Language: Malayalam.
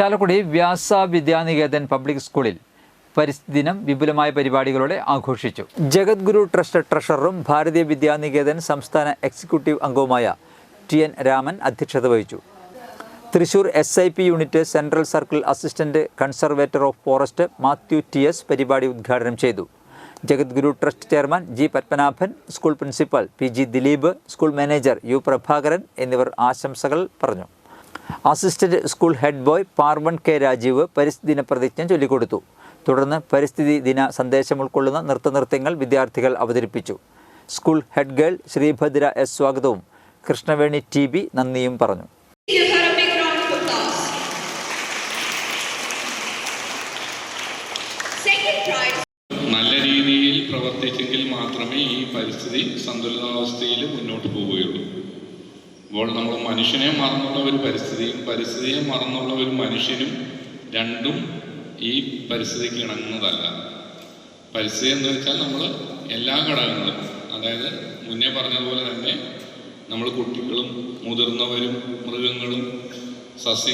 ചാലക്കുടി വ്യാസ വിദ്യാനികേതൻ പബ്ലിക് സ്കൂളിൽ പരിസ്ഥിതി ദിനം വിപുലമായ പരിപാടികളോടെ ആഘോഷിച്ചു. ജഗദ്ഗുരു ട്രസ്റ്റ് ട്രഷററും ഭാരതീയ വിദ്യാനികേതൻ സംസ്ഥാന എക്സിക്യൂട്ടീവ് അംഗവുമായ ടി എൻ രാമൻ അധ്യക്ഷത വഹിച്ചു. Thrissur S I P unit central circle assistant conservator of forest Mathew T S പരിപാടി ഉദ്ഘാടനം ചെയ്തു. Jagadguru trust chairman G Padmanabhan school principal P G Dileep school manager U Prabhakaran എന്നിവർ ആശംസകൾ പറഞ്ഞു. അസിസ്റ്റന്റ് സ്കൂൾ ഹെഡ് ബോയ് പാർവൺ കെ രാജീവ് പരിസ്ഥിതി ദിന പ്രതിജ്ഞ ചൊല്ലിക്കൊടുത്തു. തുടർന്ന് പരിസ്ഥിതി ദിന സന്ദേശം ഉൾക്കൊള്ളുന്ന നൃത്തനൃത്യങ്ങൾ വിദ്യാർത്ഥികൾ അവതരിപ്പിച്ചു. School head girl Sreebhadra S സ്വാഗതവും കൃഷ്ണവേണി ടി ബി നന്ദിയും പറഞ്ഞു. നല്ല രീതിയിൽ പ്രവർത്തിച്ചെങ്കിൽ മാത്രമേ ഈ പരിസ്ഥിതി സന്തുലിതാവസ്ഥയിൽ മുന്നോട്ട് പോവുകയുള്ളൂ. അപ്പോൾ നമ്മൾ മനുഷ്യനെ മറന്നുള്ള ഒരു പരിസ്ഥിതിയും പരിസ്ഥിതിയെ മറന്നുള്ള ഒരു മനുഷ്യനും രണ്ടും ഈ പരിസ്ഥിതിക്ക് ഇണങ്ങുന്നതല്ല. പരിസ്ഥിതി എന്ന് വെച്ചാൽ നമ്മൾ എല്ലാ ഘടകങ്ങളും അതായത് മുന്നേ പറഞ്ഞതുപോലെ തന്നെ നമ്മൾ കുട്ടികളും മുതിർന്നവരും മൃഗങ്ങളും സസ്യ